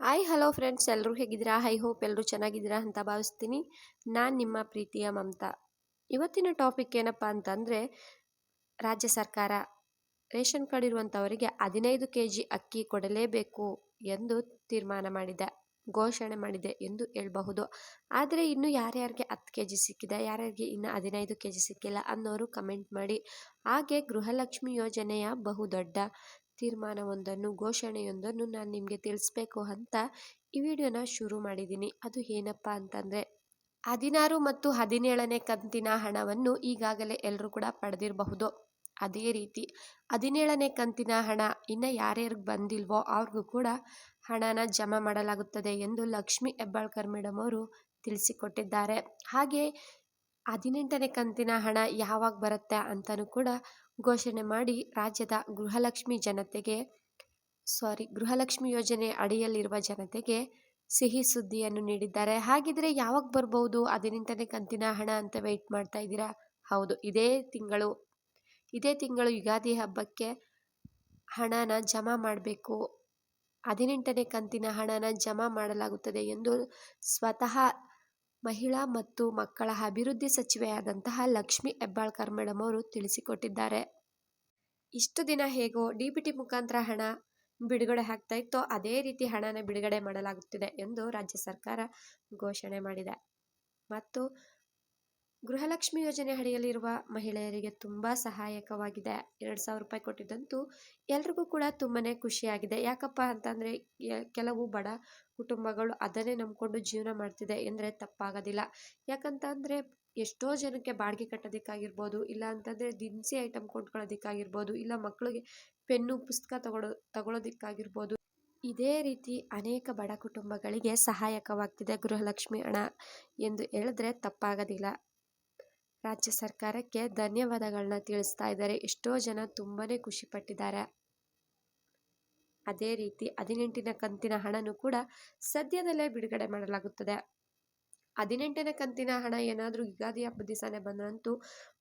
Hi hello friends ಎಲ್ಲರೂ ಹೇಗಿದ್ದೀರಾ? High hope ಎಲ್ಲರೂ ಚೆನ್ನಾಗಿದ್ದೀರಾ ಅಂತ ಭಾವಿಸ್ತೀನಿ. ನಾನು ನಿಮ್ಮ ಪ್ರೀತಿಯ ಮಮತಾ. ಇವತ್ತಿನ ಟಾಪಿಕ್ ಏನಪ್ಪ ಅಂತಂದರೆ, ರಾಜ್ಯ ಸರ್ಕಾರ ರೇಷನ್ ಕಾರ್ಡ್ ಇರುವಂಥವರಿಗೆ ಹದಿನೈದು ಕೆ ಜಿ ಅಕ್ಕಿ ಕೊಡಲೇಬೇಕು ಎಂದು ತೀರ್ಮಾನ ಮಾಡಿದೆ, ಘೋಷಣೆ ಮಾಡಿದೆ ಎಂದು ಹೇಳಬಹುದು. ಆದರೆ ಇನ್ನು ಯಾರ್ಯಾರಿಗೆ ಹತ್ತು ಕೆ ಜಿ ಸಿಕ್ಕಿದೆ, ಯಾರ್ಯಾರಿಗೆ ಇನ್ನು ಹದಿನೈದು ಕೆ ಜಿ ಸಿಕ್ಕಿಲ್ಲ ಅನ್ನೋರು ಕಮೆಂಟ್ ಮಾಡಿ. ಹಾಗೆ ಗೃಹಲಕ್ಷ್ಮಿ ಯೋಜನೆಯ ಬಹುದೊಡ್ಡ ತೀರ್ಮಾನವೊಂದನ್ನು, ಘೋಷಣೆಯೊಂದನ್ನು ನಾನು ನಿಮಗೆ ತಿಳಿಸ್ಬೇಕು ಅಂತ ಈ ವಿಡಿಯೋನ ಶುರು ಮಾಡಿದ್ದೀನಿ ಅದು ಏನಪ್ಪ ಅಂತಂದರೆ, ಹದಿನಾರು ಮತ್ತು ಹದಿನೇಳನೇ ಕಂತಿನ ಹಣವನ್ನು ಈಗಾಗಲೇ ಎಲ್ಲರೂ ಕೂಡ ಪಡೆದಿರಬಹುದು. ಅದೇ ರೀತಿ, ಹದಿನೇಳನೇ ಕಂತಿನ ಹಣ ಇನ್ನು ಯಾರ್ಯಾರಿಗೆ ಬಂದಿಲ್ವೋ ಅವ್ರಿಗೂ ಕೂಡ ಹಣನ ಜಮಾ ಮಾಡಲಾಗುತ್ತದೆ ಎಂದು ಲಕ್ಷ್ಮಿ ಹೆಬ್ಬಾಳ್ಕರ್ ಮೇಡಮ್ ಅವರು ತಿಳಿಸಿಕೊಟ್ಟಿದ್ದಾರೆ. ಹಾಗೆ ಹದಿನೆಂಟನೇ ಕಂತಿನ ಹಣ ಯಾವಾಗ ಬರುತ್ತೆ ಅಂತಲೂ ಕೂಡ ಘೋಷಣೆ ಮಾಡಿ ರಾಜ್ಯದ ಗೃಹಲಕ್ಷ್ಮಿ ಜನತೆಗೆ ಸಾರಿ ಗೃಹಲಕ್ಷ್ಮಿ ಯೋಜನೆ ಅಡಿಯಲ್ಲಿರುವ ಜನತೆಗೆ ಸಿಹಿ ಸುದ್ದಿಯನ್ನು ನೀಡಿದ್ದಾರೆ. ಹಾಗಿದ್ರೆ ಯಾವಾಗ ಬರ್ಬೋದು ಹದಿನೆಂಟನೇ ಕಂತಿನ ಹಣ ಅಂತ ವೆಯ್ಟ್ ಮಾಡ್ತಾ ಇದ್ದೀರಾ? ಹೌದು, ಇದೇ ತಿಂಗಳು ಇದೇ ತಿಂಗಳು ಯುಗಾದಿ ಹಬ್ಬಕ್ಕೆ ಹಣನ ಜಮಾ ಮಾಡಬೇಕು. ಹದಿನೆಂಟನೇ ಕಂತಿನ ಹಣನ ಜಮಾ ಮಾಡಲಾಗುತ್ತದೆ ಎಂದು ಸ್ವತಃ ಮಹಿಳಾ ಮತ್ತು ಮಕ್ಕಳ ಅಭಿವೃದ್ಧಿ ಸಚಿವೆಯಾದಂತಹ ಲಕ್ಷ್ಮಿ ಹೆಬ್ಬಾಳ್ಕರ್ ಮೇಡಮ್ ಅವರು ತಿಳಿಸಿಕೊಟ್ಟಿದ್ದಾರೆ. ಇಷ್ಟು ದಿನ ಹೇಗೋ ಡಿ ಬಿ ಟಿ ಮುಖಾಂತರ ಹಣ ಬಿಡುಗಡೆ ಆಗ್ತಾ ಇತ್ತೋ. ಅದೇ ರೀತಿ ಹಣನ ಬಿಡುಗಡೆ ಮಾಡಲಾಗುತ್ತಿದೆ ಎಂದು ರಾಜ್ಯ ಸರ್ಕಾರ ಘೋಷಣೆ ಮಾಡಿದೆ. ಮತ್ತು ಗೃಹಲಕ್ಷ್ಮಿ ಯೋಜನೆ ಅಡಿಯಲ್ಲಿರುವ ಮಹಿಳೆಯರಿಗೆ ತುಂಬ ಸಹಾಯಕವಾಗಿದೆ. ಎರಡು ಸಾವಿರ ರೂಪಾಯಿ ಕೊಟ್ಟಿದ್ದಂತೂ ಎಲ್ರಿಗೂ ಕೂಡ ತುಂಬಾ ಖುಷಿಯಾಗಿದೆ. ಯಾಕಪ್ಪ ಅಂತಂದರೆ ಕೆಲವು ಬಡ ಕುಟುಂಬಗಳು ಅದನ್ನೇ ನಂಬಿಕೊಂಡು ಜೀವನ ಮಾಡ್ತಿದೆ ಎಂದರೆ ತಪ್ಪಾಗೋದಿಲ್ಲ. ಯಾಕಂತ ಅಂದರೆ ಎಷ್ಟೋ ಜನಕ್ಕೆ ಬಾಡಿಗೆ ಕಟ್ಟೋದಕ್ಕಾಗಿರ್ಬೋದು, ಇಲ್ಲ ಅಂತಂದರೆ ದಿನಸಿ ಐಟಮ್ ಕೊಂಡ್ಕೊಳ್ಳೋದಕ್ಕಾಗಿರ್ಬೋದು, ಇಲ್ಲ ಮಕ್ಕಳಿಗೆ ಪೆನ್ನು, ಪುಸ್ತಕ ತಗೊಳ್ಳೋ ತಗೊಳ್ಳೋದಕ್ಕಾಗಿರ್ಬೋದು ಇದೇ ರೀತಿ ಅನೇಕ ಬಡ ಕುಟುಂಬಗಳಿಗೆ ಸಹಾಯಕವಾಗ್ತಿದೆ ಗೃಹಲಕ್ಷ್ಮಿ ಹಣ ಎಂದು ಹೇಳಿದ್ರೆ ತಪ್ಪಾಗೋದಿಲ್ಲ. ರಾಜ್ಯ ಸರ್ಕಾರಕ್ಕೆ ಧನ್ಯವಾದಗಳನ್ನ ತಿಳಿಸ್ತಾ ಇದ್ದಾರೆ. ಎಷ್ಟೋ ಜನ ತುಂಬಾ ಖುಷಿಪಟ್ಟಿದ್ದಾರೆ. ಅದೇ ರೀತಿ ಹದಿನೆಂಟಿನ ಕಂತಿನ ಹಣನೂ ಕೂಡ ಸದ್ಯದಲ್ಲೇ ಬಿಡುಗಡೆ ಮಾಡಲಾಗುತ್ತದೆ. ಹದಿನೆಂಟನೇ ಕಂತಿನ ಹಣ ಏನಾದರೂ ಯುಗಾದಿ ಹಬ್ಬ ದಿವಸನೇ ಬಂದ್ರಂತೂ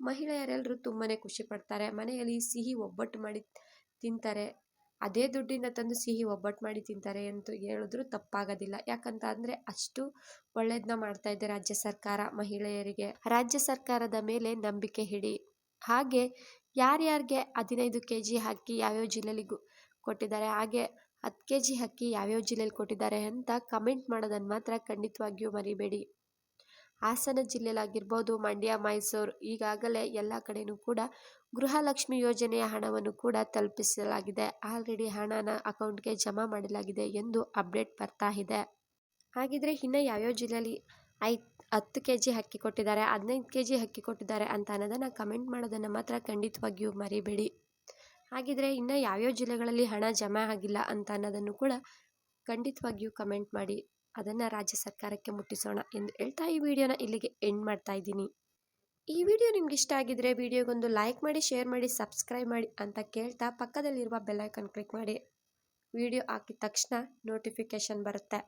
ಮಹಿಳೆಯರೆಲ್ಲರೂ ತುಂಬಾ ಖುಷಿ ಪಡ್ತಾರೆ ಮನೆಯಲ್ಲಿ ಸಿಹಿ ಒಬ್ಬಟ್ಟು ಮಾಡಿ ತಿಂತಾರೆ. ಅದೇ ದುಡ್ಡಿನ ತಂದು ಸಿಹಿ ಒಬ್ಬಟ್ಟು ಮಾಡಿ ತಿಂತಾರೆ ಅಂತ ಹೇಳಿದ್ರು ತಪ್ಪಾಗೋದಿಲ್ಲ. ಯಾಕಂತ ಅಂದರೆ ಅಷ್ಟು ಒಳ್ಳೇದನ್ನ ಮಾಡ್ತಾ ಇದೆ ರಾಜ್ಯ ಸರ್ಕಾರ ಮಹಿಳೆಯರಿಗೆ. ರಾಜ್ಯ ಸರ್ಕಾರದ ಮೇಲೆ ನಂಬಿಕೆ ಹಿಡಿ ಹಾಗೆ ಯಾರ್ಯಾರಿಗೆ ಹದಿನೈದು ಕೆ ಜಿ ಅಕ್ಕಿ ಯಾವ್ಯಾವ ಜಿಲ್ಲೆಯಲ್ಲಿ ಕೊಟ್ಟಿದ್ದಾರೆ, ಹಾಗೆ ಹತ್ತು ಕೆ ಜಿ ಅಕ್ಕಿ ಯಾವ್ಯಾವ ಜಿಲ್ಲೆಯಲ್ಲಿ ಕೊಟ್ಟಿದ್ದಾರೆ ಅಂತ ಕಮೆಂಟ್ ಮಾಡೋದನ್ನು ಮಾತ್ರ ಖಂಡಿತವಾಗಿಯೂ ಮರಿಬೇಡಿ. ಹಾಸನ ಜಿಲ್ಲೆಯಲ್ಲಾಗಿರ್ಬೋದು, ಮಂಡ್ಯ, ಮೈಸೂರು, ಈಗಾಗಲೇ ಎಲ್ಲ ಕಡೆಯೂ ಕೂಡ ಗೃಹಲಕ್ಷ್ಮಿ ಯೋಜನೆಯ ಹಣವನ್ನು ಕೂಡ ತಲುಪಿಸಲಾಗಿದೆ. ಆಲ್ರೆಡಿ ಹಣನ ಅಕೌಂಟ್ಗೆ ಜಮಾ ಮಾಡಲಾಗಿದೆ ಎಂದು ಅಪ್ಡೇಟ್ ಬರ್ತಾ ಇದೆ. ಹಾಗಿದ್ರೆ ಇನ್ನು ಯಾವ್ಯಾವ ಜಿಲ್ಲೆಯಲ್ಲಿ ಐದು, ಹತ್ತು ಕೆ ಜಿ ಅಕ್ಕಿ ಕೊಟ್ಟಿದ್ದಾರೆ, ಹದಿನೈದು ಕೆ ಜಿ ಹಕ್ಕಿ ಕೊಟ್ಟಿದ್ದಾರೆ ಅಂತ ಅನ್ನೋದನ್ನು ಕಮೆಂಟ್ ಮಾಡೋದನ್ನು ಮಾತ್ರ ಖಂಡಿತವಾಗಿಯೂ ಮರಿಬೇಡಿ. ಹಾಗಿದ್ರೆ ಇನ್ನು ಯಾವ್ಯಾವ ಜಿಲ್ಲೆಗಳಲ್ಲಿ ಹಣ ಜಮಾ ಆಗಿಲ್ಲ ಅಂತ ಅನ್ನೋದನ್ನು ಕೂಡ ಖಂಡಿತವಾಗಿಯೂ ಕಮೆಂಟ್ ಮಾಡಿ. ಅದನ್ನು ರಾಜ್ಯ ಸರ್ಕಾರಕ್ಕೆ ಮುಟ್ಟಿಸೋಣ ಎಂದು ಹೇಳ್ತಾ ಈ ವಿಡಿಯೋನ ಇಲ್ಲಿಗೆ ಎಂಡ್ ಮಾಡ್ತಾ ಇದ್ದೀನಿ. ಈ ವಿಡಿಯೋ ನಿಮ್ಗೆ ಇಷ್ಟ ಆಗಿದ್ರೆ ವಿಡಿಯೋಗೊಂದು ಲೈಕ್ ಮಾಡಿ ಶೇರ್ ಮಾಡಿ ಸಬ್ಸ್ಕ್ರೈಬ್ ಮಾಡಿ ಅಂತ ಕೇಳ್ತಾ ಪಕ್ಕದಲ್ಲಿರುವ ಬೆಲ್ಲೈಕನ್ ಕ್ಲಿಕ್ ಮಾಡಿ. ವಿಡಿಯೋ ಹಾಕಿದ ತಕ್ಷಣ ನೋಟಿಫಿಕೇಶನ್ ಬರುತ್ತೆ.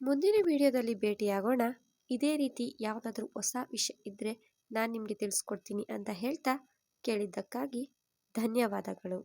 ಮುಂದಿನ ವಿಡಿಯೋದಲ್ಲಿ ಭೇಟಿಯಾಗೋಣ. ಇದೇ ರೀತಿ ಯಾವುದಾದ್ರೂ ಹೊಸ ವಿಷಯ ಇದ್ದರೆ ನಾನು ನಿಮಗೆ ತಿಳಿಸ್ಕೊಡ್ತೀನಿ ಅಂತ ಹೇಳ್ತಾ ಕೇಳಿದ್ದಕ್ಕಾಗಿ ಧನ್ಯವಾದಗಳು.